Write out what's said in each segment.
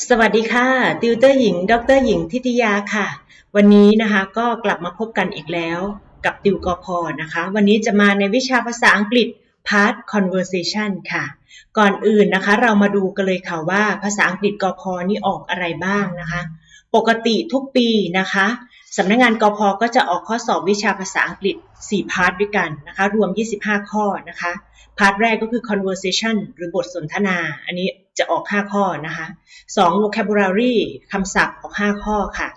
สวัสดีค่ะ ติวเตอร์หญิง ดรหญิงทิติยาค่ะ วันนี้นะคะก็กลับมาพบกันอีกแล้วกับติวกพนะคะ วันนี้จะมาในวิชาภาษาอังกฤษ Part Conversation ค่ะ ก่อนอื่นนะคะเรามาดูกันเลยค่ะว่าภาษาอังกฤษกพนี่ออกอะไรบ้างนะคะ ปกติทุกปีนะคะสำนักงานกพก็จะออกข้อสอบวิชาภาษาอังกฤษ 4 พาร์ทด้วยกันนะคะ รวม 25 ข้อนะคะ พาร์ทแรกก็คือ conversation หรือบทสนทนา อันนี้ จะออก 5 ข้อนะคะ 2. vocabulary คำศัพท์ออก 5 ข้อค่ะ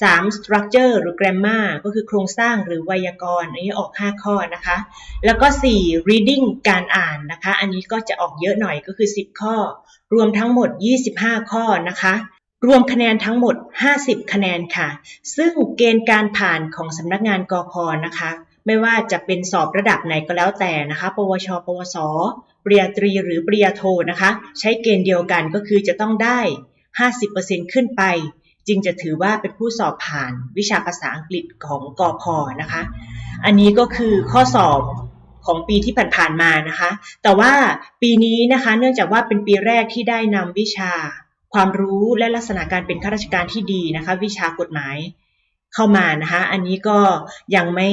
3. structure หรือ grammar ก็คือโครงสร้างหรือไวยากรณ์อันนี้ออก 5 ข้อนะคะ แล้วก็ 4. reading การอ่านนะคะ อันนี้ก็จะออกเยอะหน่อยก็คือ 10 ข้อ รวมทั้งหมด 25 ข้อนะคะรวมคะแนนทั้งหมด 50 คะแนนค่ะ ซึ่งเกณฑ์การผ่านของสำนักงานกพนะคะ ไม่ว่าจะเป็นสอบระดับไหนก็แล้วแต่นะคะ ปวช ปวส ปริญญาตรีหรือปริญญาโทนะคะ ใช้เกณฑ์เดียวกันก็คือจะต้องได้ 50%ขึ้นไป จึงจะถือว่าเป็นผู้สอบผ่านวิชาภาษาอังกฤษของกพนะคะ อันนี้ก็คือข้อสอบของปีที่ผ่านๆมานะคะ แต่ว่าปีนี้นะคะ เนื่องจากว่าเป็นปีแรกที่ได้นำวิชาความรู้และลักษณะการเป็นข้าราชการที่ดีนะคะ วิชากฎหมาย เข้ามานะคะ อันนี้ก็ยังไม่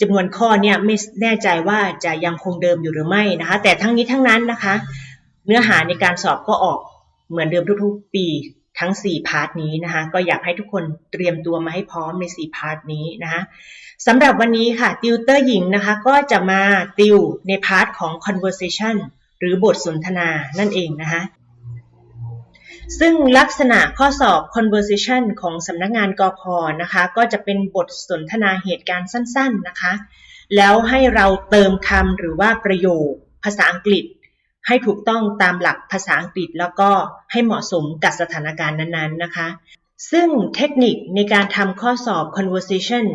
จำนวนข้อเนี่ยไม่แน่ใจว่าจะยังคงเดิมอยู่หรือไม่นะคะ แต่ทั้งนี้ทั้งนั้นนะคะ เนื้อหาในการสอบก็ออกเหมือนเดิมทุกๆ ปีทั้ง 4 พาร์ทนี้นะคะ ก็อยากให้ทุกคนเตรียมตัวมาให้พร้อมใน 4 พาร์ทนี้นะคะสำหรับวันนี้ค่ะ ติวเตอร์หญิงนะคะ ก็จะมาติวในพาร์ทของ conversation หรือบทสนทนานั่นเองนะคะ ซึ่งลักษณะข้อสอบ conversation ของสำนักงานกพนะคะ ก็จะเป็นบทสนทนาเหตุการณ์สั้น ๆนะคะ แล้วให้เราเติมคำหรือว่าประโยคภาษาอังกฤษ ให้ถูกต้องตามหลักภาษาอังกฤษ แล้วก็ให้เหมาะสมกับสถานการณ์นั้นๆนะคะ ซึ่งเทคนิคในการทำข้อสอบ conversation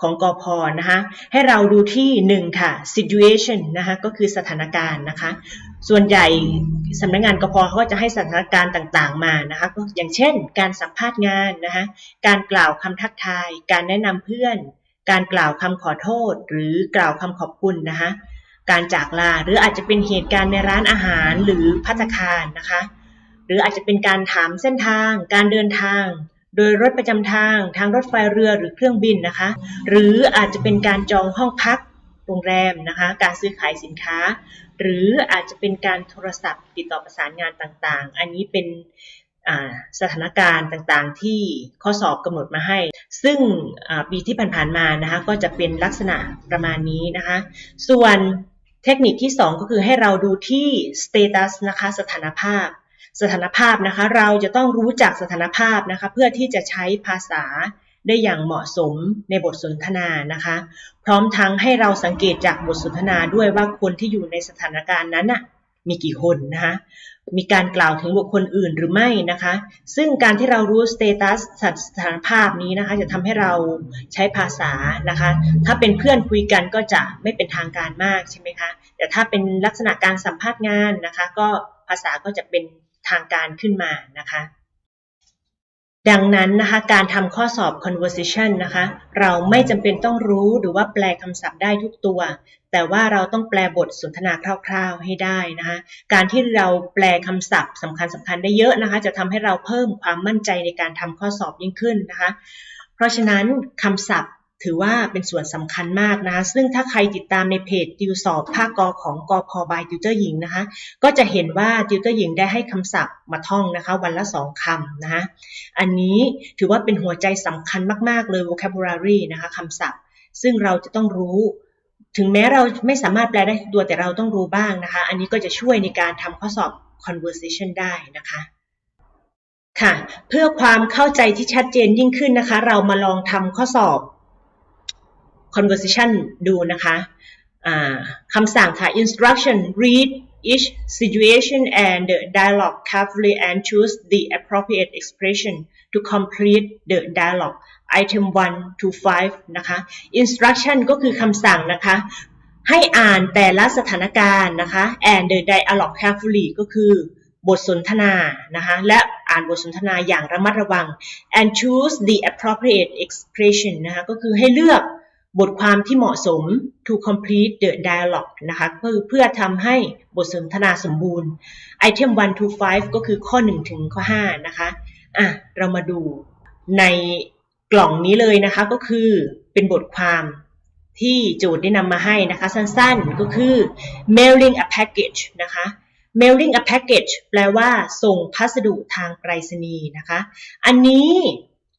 ของกพนะคะให้เราดูที่ 1 ค่ะ situation นะคะก็คือสถานการณ์นะคะ ส่วนใหญ่ สำนักงานกพเขาก็จะให้สถานการณ์ต่างๆมานะคะก็อย่างเช่น การสัมภาษณ์งานนะคะการกล่าวคำทักทาย การแนะนำเพื่อน การกล่าวคำขอโทษ หรือกล่าวคำขอบคุณนะคะการจากลาหรืออาจจะเป็นเหตุการณ์ในร้านอาหารหรือพัตตาคารนะคะ หรืออาจจะเป็นการถามเส้นทาง การเดินทาง โดยรถประจำทาง ทางรถไฟเรือหรือเครื่องบินนะคะ หรืออาจจะเป็นการจองห้องพักโรงแรมนะคะ การซื้อขายสินค้า หรืออาจจะเป็นการโทรศัพท์ติดต่อประสานงานต่างๆ อันนี้เป็นสถานการณ์ต่างๆ ที่ข้อสอบกำหนดมาให้ ซึ่งปีที่ผ่านๆมานะคะก็จะเป็นลักษณะประมาณนี้นะคะ ส่วนเทคนิคที่ 2 ก็คือให้เราดูที่ status นะคะสถานภาพ สถานภาพนะคะเราจะต้องรู้จักสถานภาพนะคะเพื่อที่จะใช้ภาษา ได้อย่างเหมาะสมในบทสนทนานะคะ พร้อมทั้งให้เราสังเกตจากบทสนทนาด้วยว่าคนที่อยู่ในสถานการณ์นั้นน่ะมีกี่คนนะคะมีการกล่าวถึงบุคคลอื่นหรือไม่นะคะ ซึ่งการที่เรารู้สเตตัสสถานภาพนี้นะคะ จะทำให้เราใช้ภาษานะคะ ถ้าเป็นเพื่อนคุยกันก็จะไม่เป็นทางการมากใช่ไหมคะ แต่ถ้าเป็นลักษณะการสัมภาษณ์งานนะคะ ก็ภาษาก็จะเป็นทางการขึ้นมานะคะ ดังนั้นนะคะการทำข้อสอบ conversation นะคะเราไม่จำเป็นต้องรู้หรือว่าแปลคำศัพท์ได้ทุกตัว แต่ว่าเราต้องแปลบทสนทนาคร่าวๆให้ได้นะคะการที่เราแปลคำศัพท์สำคัญสำคัญได้เยอะนะคะจะทำให้เราเพิ่มความมั่นใจในการทำข้อสอบยิ่งขึ้นนะคะเพราะฉะนั้นคำศัพท์ ถือว่าเป็นส่วนสำคัญมากนะคะซึ่งถ้าใครติดตามในเพจติวสอบภาคกอของกอพอบายติวเตอร์หญิงนะคะ ก็จะเห็นว่าติวเตอร์หญิงได้ให้คำศัพท์มาท่องนะคะ วันละสองคำนะคะอันนี้ถือว่าเป็นหัวใจสำคัญมาก ๆ เลย vocabulary นะคะคำศัพท์ ซึ่งเราจะต้องรู้ถึงแม้เราไม่สามารถแปลได้ตัวแต่เราต้องรู้บ้างนะคะ อันนี้ก็จะช่วยในการทำข้อสอบ conversation ได้นะคะ ค่ะ เพื่อความเข้าใจที่ชัดเจนยิ่งขึ้นนะคะ เรามาลองทำข้อสอบ conversation ดูนะคะคำสั่งค่ะ instruction read each situation and the dialogue carefully and choose the appropriate expression to complete the dialogue item 1 to 5 นะคะ instruction ก็คือคำสั่งนะคะ ให้อ่านแต่ละสถานการณ์นะคะ and the dialogue carefully ก็คือบทสนทนานะคะ และอ่านบทสนทนาอย่างระมัดระวัง and choose the appropriate expression นะคะ ก็คือให้เลือก บทความที่เหมาะสม to complete the dialogue นะคะเพื่อเพื่อทำให้บทสนทนาสมบูรณ์ item 1 to 5 ก็คือข้อ 1 ถึงข้อ 5 นะคะอะเรามาดูในกล่องนี้เลยนะคะก็คือเป็นบทความที่โจทย์ได้นำมาให้นะคะสั้นๆก็คือ mailing a package นะคะ mailing a package แปลว่าส่งพัสดุทางไปรษณีย์นะคะ อันนี้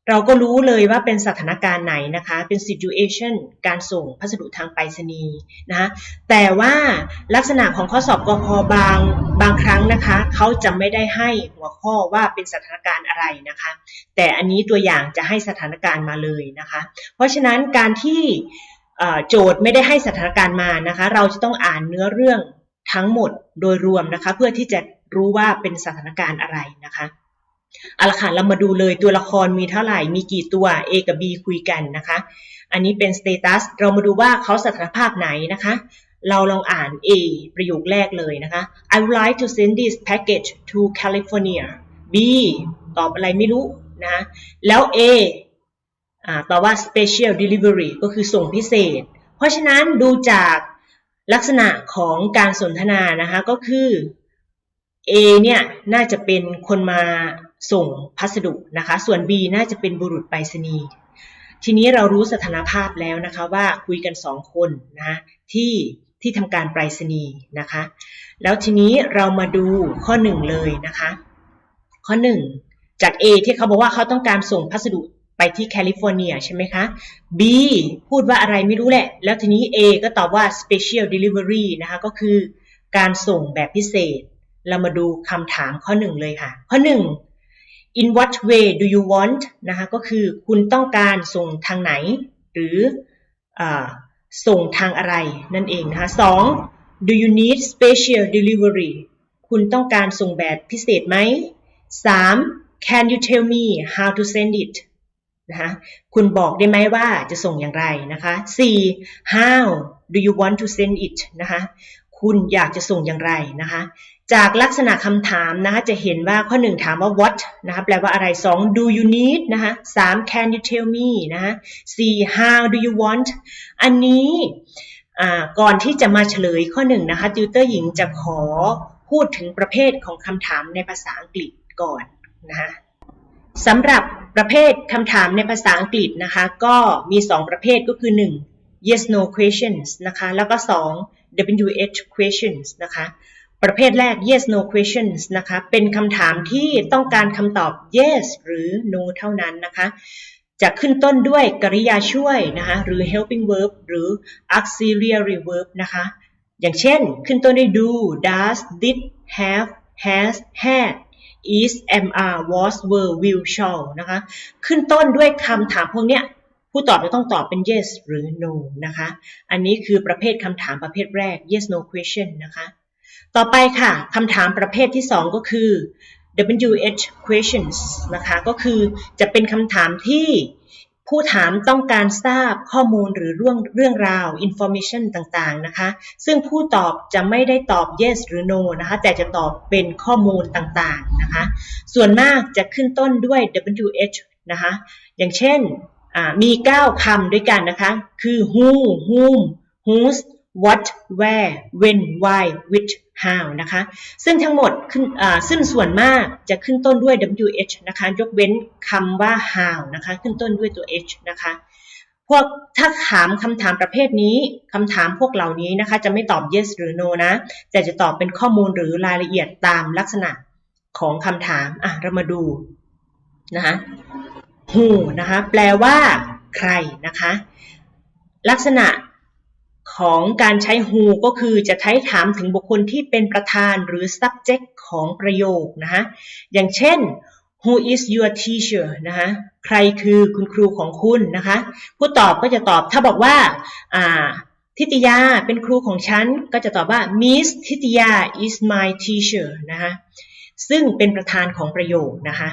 เราก็รู้เลยว่าเป็นสถานการณ์ไหนนะคะ เป็น situation การส่งพัสดุทางไปรษณีย์นะคะแต่ว่าลักษณะของข้อสอบกพบางบางครั้งนะคะเขาจะไม่ได้ให้หัวข้อว่าเป็นสถานการณ์อะไรนะคะ แต่อันนี้ตัวอย่างจะให้สถานการณ์มาเลยนะคะ เพราะฉะนั้นการที่โจทย์ไม่ได้ให้สถานการณ์มานะคะ เราจะต้องอ่านเนื้อเรื่องทั้งหมดโดยรวมนะคะ เพื่อที่จะรู้ว่าเป็นสถานการณ์อะไรนะคะ เอาละค่ะเรามาดูเลยตัวละครมีเท่าไหร่ มีกี่ตัว A กับ B คุยกันนะคะ อันนี้เป็น status เรามาดูว่าเขาสถานภาพไหนนะคะ เราลองอ่าน A ประโยคแรกเลยนะคะ I would like to send this package to California B ตอบอะไรไม่รู้นะแล้ว A อ่าตอบว่า special delivery ก็คือส่งพิเศษ เพราะฉะนั้นดูจากลักษณะของการสนทนานะคะก็คือ A เนี่ยน่าจะเป็นคนมา ส่งพัสดุนะคะ ส่วน B น่าจะเป็นบุรุษไปรษณีย์ทีนี้เรารู้สถานภาพแล้วนะคะว่าคุยกันสองคนนะที่ที่ทำการไปรษณีย์นะคะ แล้วทีนี้เรามาดูข้อหนึ่งเลยนะคะ ข้อหนึ่งจาก A ที่เขาบอกว่าเขาต้องการส่งพัสดุไปที่แคลิฟอร์เนียใช่ไหมคะ B พูดว่าอะไรไม่รู้แหละ แล้วทีนี้ A ก็ตอบว่า special delivery นะคะก็คือการส่งแบบพิเศษ เรามาดูคำถามข้อหนึ่งเลยค่ะ ข้อหนึ่ง in what way do you want นะคะก็คือคุณต้องการส่งทางไหน หรืออส่งทางอะไรนั่นเองนะคะสอง do you need special delivery คุณต้องการส่งแบบพิเศษไหมสาม can you tell me how to send it นะคะคุณบอกได้ไหมว่าจะส่งอย่างไรนะคะสี่ how do you want to send it นะคะ คุณอยากจะส่งอย่างไรนะคะ จากลักษณะคำถามนะคะจะเห็นว่าข้อหนึ่งถามว่า what นะคะแปลว่าอะไรสอง do you need นะคะสาม can you tell me นะคะสี่ how do you want อันนี้ก่อนที่จะมาเฉลยข้อหนึ่งนะคะติวเตอร์หญิงจะขอพูดถึงประเภทของคำถามในภาษาอังกฤษก่อนนะคะสำหรับประเภทคำถามในภาษาอังกฤษนะคะ ก็มี 2 ประเภทก็คือ 1 yes no questions นะคะ แล้วก็ 2 WH questions นะคะ ประเภทแรก yes no questions นะคะ เป็นคำถามที่ต้องการคำตอบ yes หรือ no เท่านั้นนะคะ จะขึ้นต้นด้วยกริยาช่วยนะคะ หรือ helping verb หรือ auxiliary verb นะคะ อย่างเช่น ขึ้นต้นด้วย do does did have has had is am are was were will shall นะคะ ขึ้นต้นด้วยคำถามพวกเนี้ย ผู้ตอบจะต้องตอบเป็น yes หรือ no นะคะ อันนี้คือประเภทคำถามประเภทแรก yes no question นะคะ ต่อไปค่ะคำถามประเภทที่ 2 ก็คือ WH questions นะคะ ก็คือจะเป็นคำถามที่ผู้ถามต้องการทราบข้อมูลหรือเรื่องเรื่องราว information ต่างๆนะคะ ซึ่งผู้ตอบจะไม่ได้ตอบ yes หรือ no นะคะ แต่จะตอบเป็นข้อมูลต่างๆนะคะ ส่วนมากจะขึ้นต้นด้วย WH นะคะ อย่างเช่น มี 9 คำด้วยกันนะคะ คือ who whom whose what where when why which how นะคะซึ่งทั้งหมดขึ้นซึ่งส่วนมากจะขึ้นต้นด้วย wh นะคะยกเว้นคำว่า how นะคะขึ้นต้นด้วยตัว h นะคะพวกถ้าถามคำถามประเภทนี้คำถามพวกเหล่านี้นะคะจะไม่ตอบ yes หรือ no นะ แต่จะตอบเป็นข้อมูลหรือรายละเอียดตามลักษณะของคำถามอะเรามาดูนะคะ who นะคะ แปลว่า ใครนะคะ ลักษณะของการใช้ who ก็คือจะใช้ถามถึงบุคคลที่เป็นประธานหรือ subject ของประโยคนะคะอย่างเช่น who is your teacher นะคะใครคือคุณครูของคุณนะคะ ผู้ตอบก็จะตอบถ้าบอกว่าทิตยาเป็นครูของฉัน ก็จะตอบว่า Miss ทิตยา is my teacher นะคะ ซึ่งเป็นประธานของประโยคนะคะ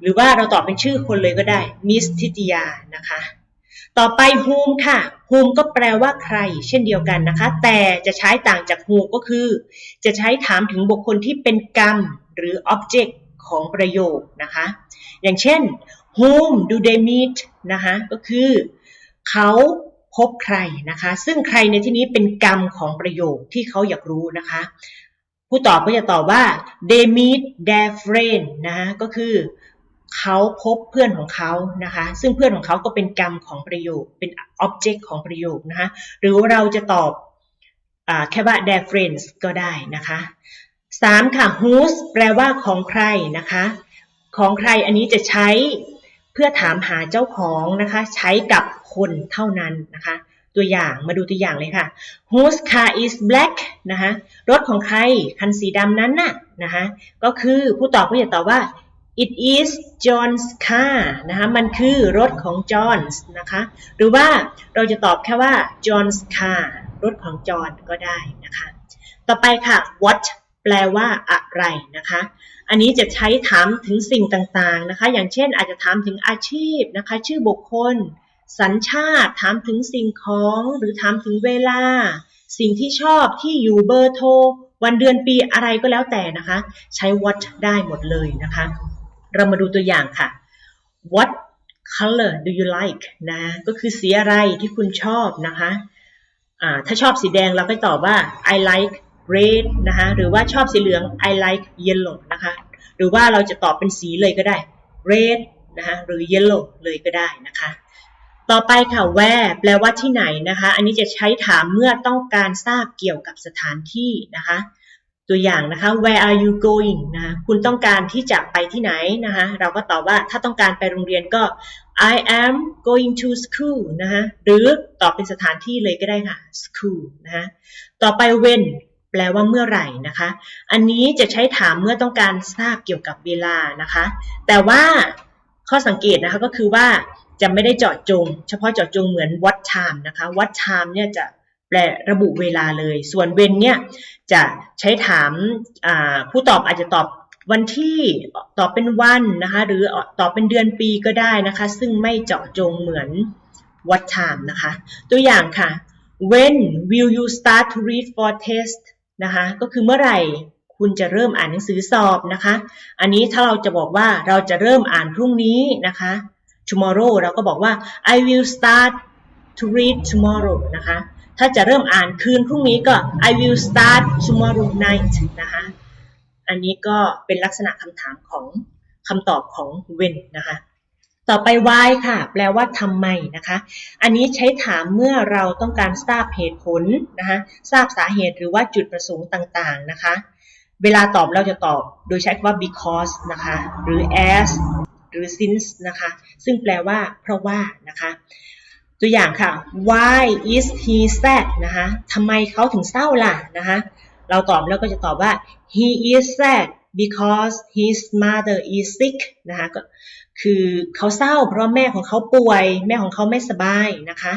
หรือว่าเราตอบเป็นชื่อคนเลยก็ได้ Miss ทิตยานะคะ ต่อไป whom ค่ะ whom ก็แปลว่าใคร เช่นเดียวกันนะคะ แต่จะใช้ต่างจาก who ก็คือ จะใช้ถามถึงบุคคลที่เป็นกรรมหรือ object ของประโยคนะคะ อย่างเช่น whom do they meet นะคะ ก็คือเขาพบใครนะคะ ซึ่งใครในที่นี้เป็นกรรมของประโยคที่เขาอยากรู้นะคะ ผู้ตอบก็จะตอบว่า they meet their friend นะคะก็คือเขาพบเพื่อนของเขานะคะ ซึ่งเพื่อนของเขาก็เป็นกรรมของประโยค เป็น object ของประโยคนะคะหรือเราจะตอบอแค่ว่า their friends ก็ได้นะคะสามค่ะ whose แปลว่าของใครนะคะ ของใครอันนี้จะใช้เพื่อถามหาเจ้าของนะคะ ใช้กับคนเท่านั้นนะคะ ตัวอย่างมาดูตัวอย่างเลยค่ะ whose car is black นะคะรถของใครคันสีดำนั้นน่ะนะคะก็คือผู้ตอบก็จะตอบว่า it is John's car นะคะมันคือรถของ John นะคะหรือว่าเราจะตอบแค่ว่า John's car รถของจอห์นก็ได้นะคะต่อไปค่ะ what แปลว่าอะไรนะคะ อันนี้จะใช้ถามถึงสิ่งต่างๆนะคะ อย่างเช่นอาจจะถามถึงอาชีพนะคะ ชื่อบุคคล สัญชาติถามถึงสิ่งของหรือถามถึงเวลา สิ่งที่ชอบที่อยู่เบอร์โทร วันเดือนปีอะไรก็แล้วแต่นะคะ ใช้ what ได้หมดเลยนะคะ เรามาดูตัวอย่างค่ะ what color do you like นะก็คือสีอะไรที่คุณชอบนะคะอ่าถ้าชอบสีแดงเราก็ตอบว่า I like red นะคะหรือว่าชอบสีเหลือง I like yellow นะคะหรือว่าเราจะตอบเป็นสีเลยก็ได้ red นะคะหรือ yellow เลยก็ได้นะคะ ต่อไปค่ะ where แปลว่าที่ไหนนะคะ อันนี้จะใช้ถามเมื่อต้องการทราบเกี่ยวกับสถานที่นะคะ ตัวอย่างนะคะ where are you going นะคะคุณต้องการที่จะไปที่ไหนนะคะ เราก็ตอบว่าถ้าต้องการไปโรงเรียนก็ I am going to school นะคะหรือตอบเป็นสถานที่เลยก็ได้ค่ะ school นะคะต่อไป when แปลว่าเมื่อไหร่นะคะ อันนี้จะใช้ถามเมื่อต้องการทราบเกี่ยวกับเวลานะคะ แต่ว่าข้อสังเกตนะคะก็คือว่า จะไม่ได้เจาะจง เฉพาะเจาะจงเหมือน what time นะคะ what time เนี่ยจะแปลระบุเวลาเลย ส่วน when เนี่ยจะใช้ถามผู้ตอบอาจจะตอบวันที่ตอบเป็นวันนะคะหรือตอบเป็นเดือนปีก็ได้นะคะ ซึ่งไม่เจาะจงเหมือน what time นะคะ ตัวอย่างค่ะ when will you start to read for test นะคะก็คือเมื่อไหร่คุณจะเริ่มอ่านหนังสือสอบนะคะ อันนี้ถ้าเราจะบอกว่าเราจะเริ่มอ่านพรุ่งนี้นะคะ tomorrow เราก็บอกว่า I will start to read tomorrow นะคะ ถ้าจะเริ่มอ่านคืนพรุ่งนี้ก็ I will start tomorrow night นะคะ อันนี้ก็เป็นลักษณะคำถามของคำตอบของ when นะคะ ต่อไป why ค่ะ แปลว่าทำไมนะคะ อันนี้ใช้ถามเมื่อเราต้องการทราบเหตุผลนะคะ ทราบสาเหตุหรือว่าจุดประสงค์ต่างๆนะคะ เวลาตอบเราจะตอบโดยใช้คำว่า because นะคะ หรือ as หรือ since นะคะ ซึ่งแปลว่าเพราะว่านะคะ ตัวอย่างค่ะ why is he sad นะคะทำไมเขาถึงเศร้าล่ะนะคะ เราตอบแล้วก็จะตอบว่า he is sad because his mother is sick นะคะก็คือเขาเศร้าเพราะแม่ของเขาป่วย แม่ของเขาไม่สบายนะคะ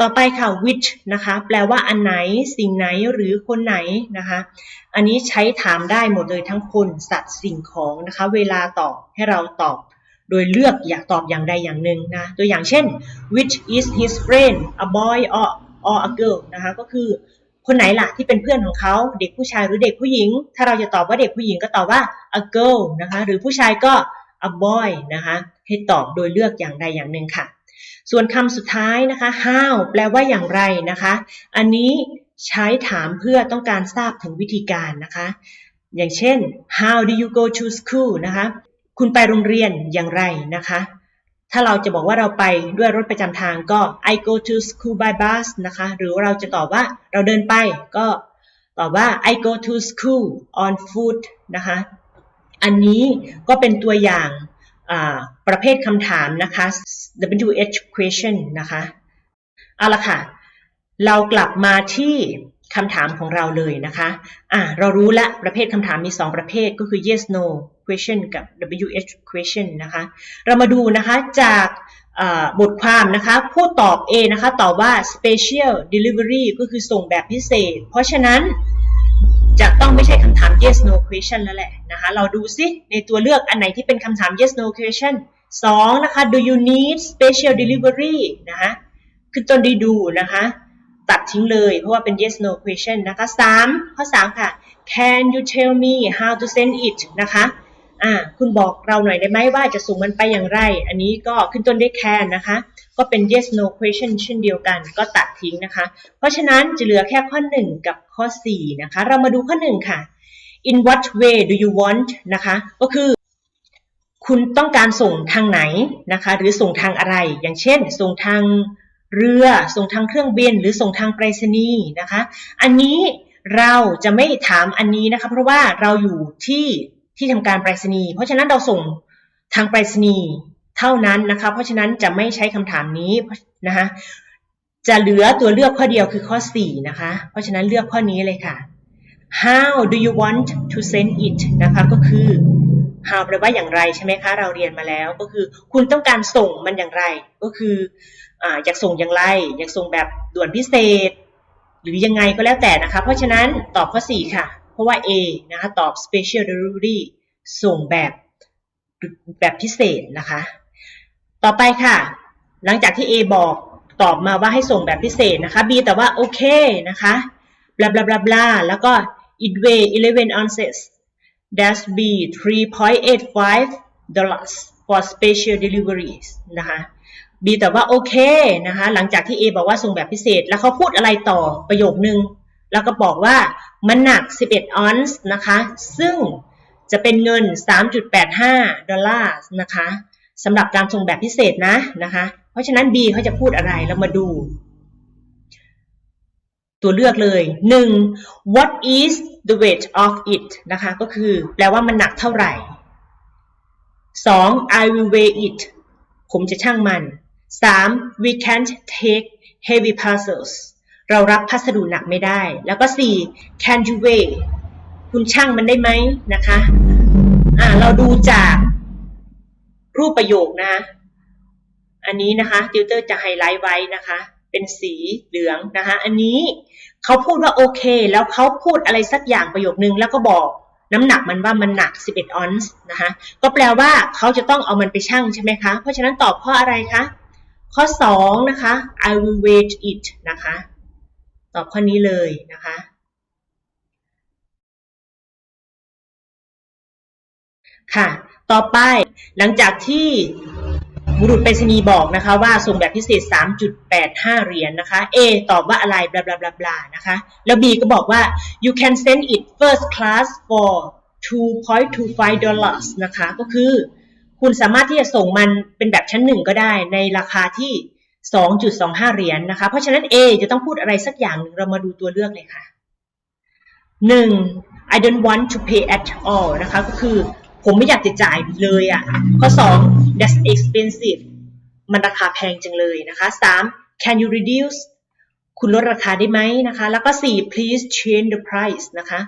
ต่อไปค่ะ which นะคะ แปลว่าอันไหนสิ่งไหนหรือคนไหนนะคะ อันนี้ใช้ถามได้หมดเลยทั้งคนสัตว์สิ่งของนะคะ เวลาตอบให้เราตอบ โดยเลือกอยากตอบอย่างใดอย่างหนึ่งนะตัวอย่างเช่น which is his friend a boy or or a girl นะคะก็คือคนไหนล่ะที่เป็นเพื่อนของเขาเด็กผู้ชายหรือเด็กผู้หญิง ถ้าเราจะตอบว่าเด็กผู้หญิงก็ตอบว่า a girl นะคะหรือผู้ชายก็ a boy นะคะให้ตอบโดยเลือกอย่างใดอย่างหนึ่งค่ะ ส่วนคำสุดท้ายนะคะ how แปลว่าอย่างไรนะคะ อันนี้ใช้ถามเพื่อต้องการทราบถึงวิธีการนะคะ อย่างเช่น how do you go to school นะคะ คุณไปโรงเรียนอย่างไรนะคะ ถ้าเราจะบอกว่าเราไปด้วยรถประจำทางก็ I go to school by bus นะคะ หรือเราจะตอบว่าเราเดินไปก็ตอบว่า I go to school on foot นะคะ อันนี้ก็เป็นตัวอย่างประเภทคำถามนะคะ WH question นะคะ เอาละค่ะ เรากลับมาที่ คำถามของเราเลยนะคะอะเรารู้ละประเภทคำถามมี 2 ประเภทก็คือ yes no question กับ WH question นะคะ เรามาดูนะคะจากบทความนะคะ ผู้ตอบ A นะคะ ตอบว่า special delivery ก็คือส่งแบบพิเศษ เพราะฉะนั้นจะต้องไม่ใช่คำถาม yes no question แล้วแหละนะคะ เราดูซิในตัวเลือกอันไหนที่เป็นคำถาม yes no question 2 นะคะ do you need special delivery นะคะคือตอนดีดูนะคะ ตัดทิ้งเลย เพราะว่าเป็น yes no question นะคะ3ข้อ3ค่ะ can you tell me how to send it นะคะอ่าคุณบอกเราหน่อยได้ไหมว่าจะส่งมันไปอย่างไร อันนี้ก็ขึ้นต้นด้วย can นะคะ ก็เป็น yes no question เช่นเดียวกัน ก็ตัดทิ้งนะคะ เพราะฉะนั้นจะเหลือแค่ข้อ 1 กับข้อ 4 นะคะ เรามาดูข้อ 1 ค่ะ in what way do you want นะคะ ก็คือคุณต้องการส่งทางไหนนะคะ หรือส่งทางอะไร อย่างเช่น ส่งทาง เรือ ส่งทางเครื่องบิน หรือส่งทางไปรษณีย์นะคะ อันนี้เราจะไม่ถามอันนี้นะคะ เพราะว่าเราอยู่ที่ที่ทำการไปรษณีย์ เพราะฉะนั้นเราส่งทางไปรษณีย์เท่านั้นนะคะ เพราะฉะนั้นจะไม่ใช้คำถามนี้นะคะจะเหลือตัวเลือกข้อเดียวคือข้อ 4 นะคะ เพราะฉะนั้นเลือกข้อนี้เลยค่ะ how do you want to send it นะคะก็คือ how แปลว่าอย่างไรใช่ไหมคะ เราเรียนมาแล้วก็คือ คุณต้องการส่งมันอย่างไร ก็คือ อยากส่งอย่างไร อยากส่งแบบด่วนพิเศษ หรือยังไงก็แล้วแต่นะคะ เพราะฉะนั้นตอบข้อ 4 ค่ะ เพราะว่า A นะคะตอบ special delivery ส่งแบบแบบพิเศษนะคะ ต่อไปค่ะ หลังจากที่ A บอกตอบมาว่าให้ส่งแบบพิเศษนะคะ B แต่ว่าโอเคนะคะบลาบลาบลาบลาแล้วก็ it weigh 11 ounces dash B 3.85 dollars for special deliveries นะคะ B แต่ว่าโอเคนะคะ หลังจากที่ A บอกว่าส่งแบบพิเศษ แล้วเขาพูดอะไรต่อประโยคนึง แล้วก็บอกว่ามันหนัก 11 ออนซ์นะคะ ซึ่งจะเป็นเงิน 3.85 ดอลลาร์นะคะสำหรับการส่งแบบพิเศษนะนะคะ เพราะฉะนั้น B เขาจะพูดอะไรเรามาดู ตัวเลือกเลย 1. what is the weight of it นะคะ ก็คือแปลว่ามันหนักเท่าไหร่ 2. I will weigh it ผมจะช่างมัน 3. we can't take heavy parcels เรารับพัสดุหนักไม่ได้ แล้วก็ 4. can you weigh คุณช่างมันได้ไหมนะคะอ่าเราดูจากรูปประโยคนะ อันนี้นะคะติวเตอร์จะไฮไลท์ไว้นะคะ เป็นสีเหลืองนะคะ อันนี้เขาพูดว่าโอเค แล้วเขาพูดอะไรสักอย่างประโยคนึงแล้วก็บอกน้ำหนักมันว่ามันหนัก 11 ออนซ์นะคะ ก็แปลว่าเขาจะต้องเอามันไปชั่งใช่ไหมคะ เพราะฉะนั้นตอบข้ออะไรคะ ข้อ 2 นะคะ I will weigh it นะคะ ตอบข้อนี้เลยนะคะ ค่ะ ต่อไปหลังจากที่บุรุษไปรษณีย์บอกนะคะว่าส่งแบบพิเศษ 3.85 เหรียญนนะคะ A ตอบว่าอะไร บลาบลาบลาบลานะคะ แล้ว B ก็บอกว่า you can send it first class for 2.25 dollars นะคะ ก็คือ คุณสามารถที่จะส่งมันเป็นแบบชั้นหนึ่งก็ได้ในราคาที่ 2.25 เหรียญนนะคะ เพราะฉะนั้น A จะต้องพูดอะไรสักอย่างหนึ่งเรามาดูตัวเลือกเลยค่ะ 1. I don't want to pay at all นะคะ ก็คือผมไม่อยากจะจ่ายเลยอะ่ะ ข้อ 2 that's expensive มันราคาแพงจังเลยนะคะ 3. can you reduce คุณลดราคาได้ไหมนะคะ แล้วก็ 4 please change the price นะคะ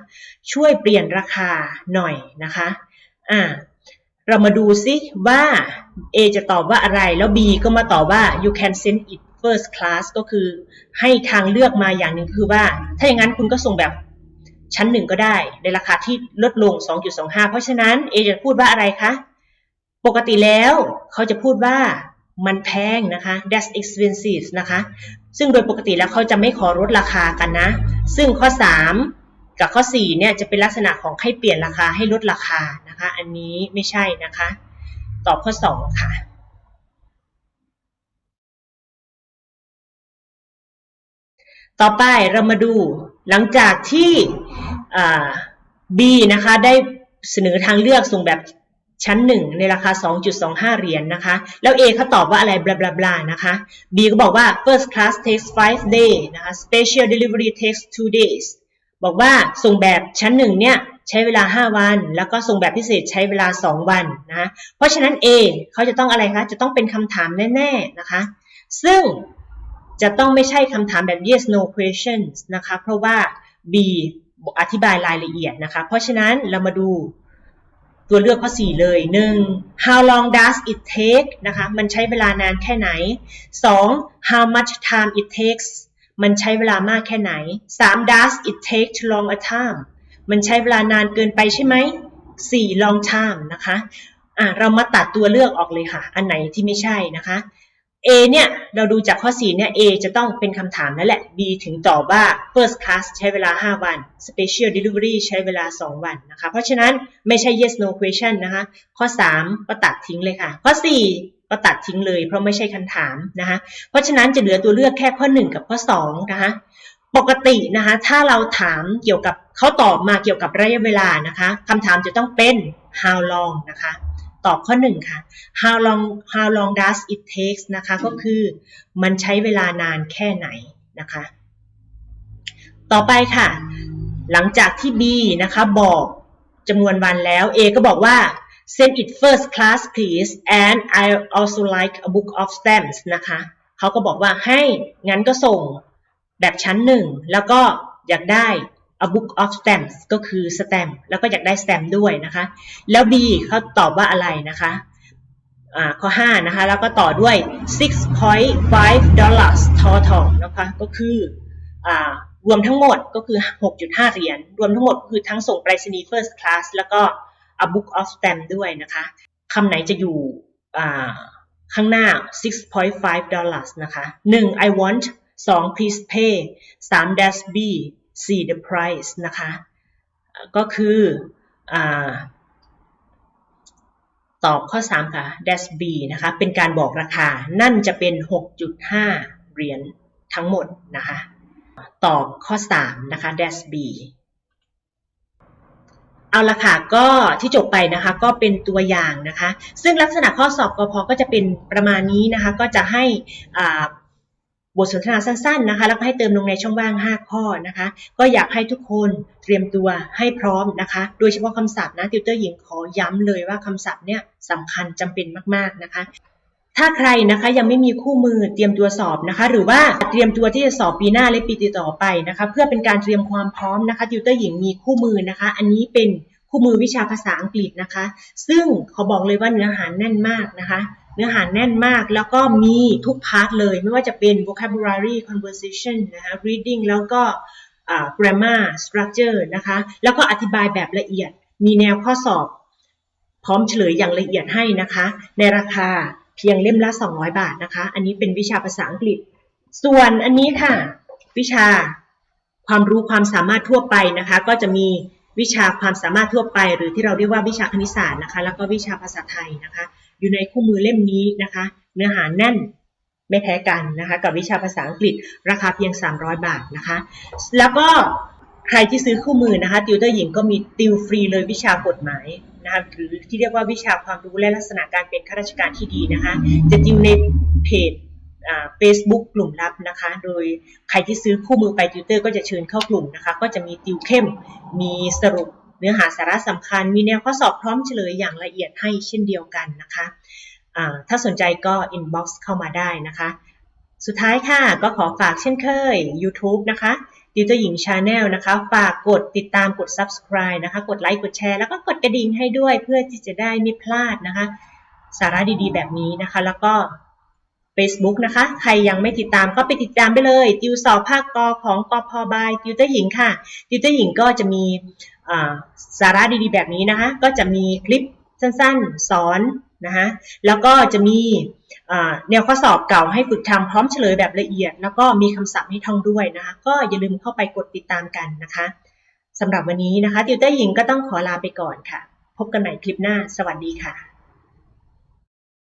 ช่วยเปลี่ยนราคาหน่อยนะคะ อ่า เรามาดูซิว่า A จะตอบว่าอะไร แล้ว B ก็มาตอบว่า you can send it first class ก็คือให้ทางเลือกมาอย่างหนึ่งคือว่า ถ้าอย่างนั้นคุณก็ส่งแบบชั้นหนึ่งก็ได้ ในราคาที่ลดลง 2.25 เพราะฉะนั้น A จะพูดว่าอะไรคะ ปกติแล้วเขาจะพูดว่ามันแพงนะคะ that's expensive นะคะ ซึ่งโดยปกติแล้วเขาจะไม่ขอลดราคากันนะ ซึ่งข้อ 3 กับข้อ 4 เนี่ยจะเป็นลักษณะของให้เปลี่ยนราคาให้ลดราคา นะคะ อันนี้ไม่ใช่นะคะ ตอบข้อ 2 ค่ะต่อไปเรามาดูหลังจากที่ B นะคะได้เสนอทางเลือกส่งแบบชั้นหนึ่งในราคา 2.25 เหรียญนนะคะ แล้ว A เขาตอบว่าอะไรบลาบลาบลานะคะ B ก็บอกว่า first class takes 5 day นะคะ special delivery takes 2 days บอกว่าส่งแบบชั้นหนึ่งเนี่ย ใช้เวลา 5 วัน แล้วก็ส่งแบบพิเศษใช้เวลา 2 วันนะเพราะฉะนั้น A เขาจะต้องอะไรคะจะต้องเป็นคำถามแน่ๆนะคะ ซึ่งจะต้องไม่ใช่คำถามแบบ yes no questions นะคะ เพราะว่า B อธิบายรายละเอียดนะคะ เพราะฉะนั้นเรามาดูตัวเลือกข้อ 4 เลย 1. how long does it take นะคะ มันใช้เวลานานแค่ไหน 2. how much time it takes มันใช้เวลามากแค่ไหน 3. does it take to long a time มันใช้เวลานานเกินไปใช่ไหม 4. long time นะคะอะเรามาตัดตัวเลือกออกเลยค่ะ อันไหนที่ไม่ใช่นะคะ A เนี่ยเราดูจากข้อ 4 เนี่ย A จะต้องเป็นคำถามนั่นแหละ B ถึงตอบว่า first class ใช้เวลา 5 วัน special delivery ใช้เวลา 2 วันนะคะ เพราะฉะนั้นไม่ใช่ yes no question นะคะ ข้อ 3 ก็ตัดทิ้งเลยค่ะ ข้อก็ตัดทิ้งเลย เพราะไม่ใช่คำถามนะคะ เพราะฉะนั้นจะเหลือตัวเลือกแค่ข้อ 1 กับข้อ 2 นะคะ ปกตินะคะ ถ้าเราถามเกี่ยวกับ เขาตอบมาเกี่ยวกับระยะเวลานะคะคำถามจะต้องเป็น how long นะคะ ตอบข้อ1ค่ะ how long how long does it takes นะคะ ก็คือมันใช้เวลานานแค่ไหนนะคะ ต่อไปค่ะ หลังจากที่ B นะคะบอกจำนวนวันแล้ว A ก็บอกว่า send it first class please and I also like a book of stamps นะคะเขาก็บอกว่าให้งั้นก็ส่งแบบชั้นหนึ่งแล้วก็อยากได้ a book of stamps ก็คือ stamp แล้วก็อยากได้ stamp ด้วยนะคะ แล้ว B เขาตอบว่าอะไรนะคะข้อ 5 นะคะ แล้วก็ต่อด้วย 6.5 dollars total นะคะ ก็คืออรวมทั้งหมดก็คือ 6.5 เหรียญ รวมทั้งหมดคือทั้งส่งไปรษณีย์ first class แล้วก็ a book of stamp ด้วยนะคะ คำไหนจะอยู่ข้างหน้า 6.5 dollars นะคะ 1 I want 2 please pay 3 dash B 4 the price นะคะ ก็คืออตอบข้อ 3 ค่ะ dash B นะคะ เป็นการบอกราคา นั่นจะเป็น 6.5 เหรียญทั้งหมดนะคะ ตอบข้อ 3 นะคะ dash B เอาละค่ะก็ที่จบไปนะคะก็เป็นตัวอย่างนะคะ ซึ่งลักษณะข้อสอบกพก็จะเป็นประมาณนี้นะคะ ก็จะให้อ่า บทสนทนาสั้นๆนะคะ แล้วก็ให้เติมลงในช่องว่าง 5 ข้อนะคะ ก็อยากให้ทุกคนเตรียมตัวให้พร้อมนะคะ โดยเฉพาะคำศัพท์นะติวเตอร์หญิงขอย้ำเลยว่าคำศัพท์เนี่ยสำคัญจำเป็นมากๆนะคะถ้าใครนะคะยังไม่มีคู่มือเตรียมตัวสอบนะคะ หรือว่าเตรียมตัวที่จะสอบปีหน้าและปีต่อไปนะคะ เพื่อเป็นการเตรียมความพร้อมนะคะติวเตอร์หญิงมีคู่มือนะคะ อันนี้เป็นคู่มือวิชาภาษาอังกฤษนะคะ ซึ่งขอบอกเลยว่าเนื้อหาแน่นมากนะคะ เนื้อหาแน่นมากแล้วก็มีทุกพาร์ทเลย ไม่ว่าจะเป็น vocabulary conversation นะคะ reading แล้วก็ grammar structure นะคะ แล้วก็อธิบายแบบละเอียด มีแนวข้อสอบ พร้อมเฉลยอย่างละเอียดให้นะคะ ในราคาเพียงเล่มละ 200 บาทนะคะ อันนี้เป็นวิชาภาษาอังกฤษ ส่วนอันนี้ค่ะ วิชาความรู้ความสามารถทั่วไปนะคะ ก็จะมีวิชาความสามารถทั่วไป หรือที่เราเรียกว่าวิชาคณิตศาสตร์นะคะ แล้วก็วิชาภาษาไทยนะคะ อยู่ในคู่มือเล่มนี้นะคะ เนื้อหาแน่นไม่แพ้กันนะคะกับวิชาภาษาอังกฤษราคาเพียง 300 บาทนะคะ แล้วก็ใครที่ซื้อคู่มือนะคะติวเตอร์หญิงก็มีติวฟรีเลยวิชากฎหมายนะคะหรือที่เรียกว่าวิชาความรู้และลักษณะการเป็นข้าราชการที่ดีนะคะ จะติวในเพจเฟซบุ๊กกลุ่มลับนะคะ โดยใครที่ซื้อคู่มือไปติวเตอร์ก็จะเชิญเข้ากลุ่มนะคะ ก็จะมีติวเข้ม มีสรุป เนื้อหาสาระสำคัญมีแนวข้อสอบพร้อมเฉลยอย่างละเอียดให้เช่นเดียวกันนะคะถ้าสนใจก็ inbox เข้ามาได้นะคะ สุดท้ายค่ะก็ขอฝากเช่นเคย YouTube นะคะติวเตอร์หญิงชาแนลนะคะ ฝากกดติดตามกด subscribe นะคะ กดไลค์ กดแชร์ แล้วก็กดกระดิ่งให้ด้วยเพื่อที่จะได้ไม่พลาดนะคะ สาระดีๆ แบบนี้นะคะ แล้วก็ Facebook นะคะ ใครยังไม่ติดตามก็ไปติดตามไปเลย ติวสอบภาคกอของกพบายติวเตอร์หญิงค่ะ ติวเตอร์หญิงก็จะมีสาระดีๆ แบบนี้นะคะ ก็จะมีคลิปสั้นๆ สอนนะคะแล้วก็จะมีแนวข้อสอบเก่าให้ฝึกทำพร้อมเฉลยแบบละเอียด แล้วก็มีคำศัพท์ให้ท่องด้วยนะคะ ก็อย่าลืมเข้าไปกดติดตามกันนะคะสำหรับวันนี้นะคะ ติวเตอร์หญิงก็ต้องขอลาไปก่อนค่ะ พบกันใหม่คลิปหน้า สวัสดีค่ะ